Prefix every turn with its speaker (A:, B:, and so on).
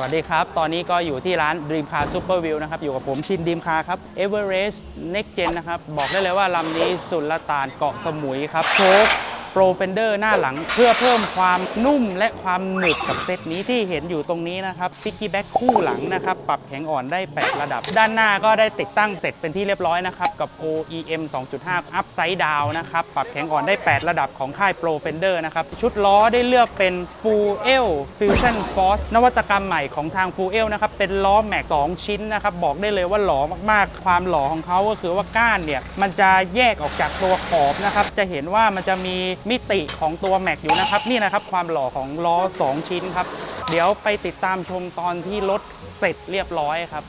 A: วัสดีครับ ตอนนี้ก็อยู่ที่ร้าน Dream Car Super View นะครับ อยู่กับผมชินดีมคาครับ Everest Next Gen นะครับ บอกได้เลยว่าลำนี้สุดละตานเกาะสมุยครับโชค โปรเฟนเดอร์หน้าหลัง เพื่อเพิ่มความนุ่มและความหนึบกับเซตนี้ที่เห็นอยู่ตรงนี้นะครับซิกกี้แบ็คคู่หลังนะครับ ปรับแข็งอ่อนได้ 8 ระดับ ด้านหน้าก็ได้ติดตั้งเสร็จเป็นที่เรียบร้อยนะครับ กับ OEM 2.5 Upside Down นะครับ ปรับแข็งอ่อนได้ 8 ระดับของค่าย Pro Fender นะครับ ชุดล้อได้เลือกเป็น Full Fusion Force นวัตกรรมใหม่ของทาง Full L นะครับเป็นล้อแม็ก2ชิ้นนะครับบอกได้เลยว่าหล่อมากๆ ความหล่อของเขาก็คือว่าก้านเนี่ยมันจะแยกออกจากตัวขอบนะครับจะเห็นว่ามันจะมีมิติของตัวแม็กอยู่นะครับนี่นะครับความหล่อของล้อ 2 ชิ้นครับ เดี๋ยวไปติดตามชมตอนที่รถเสร็จเรียบร้อยครับ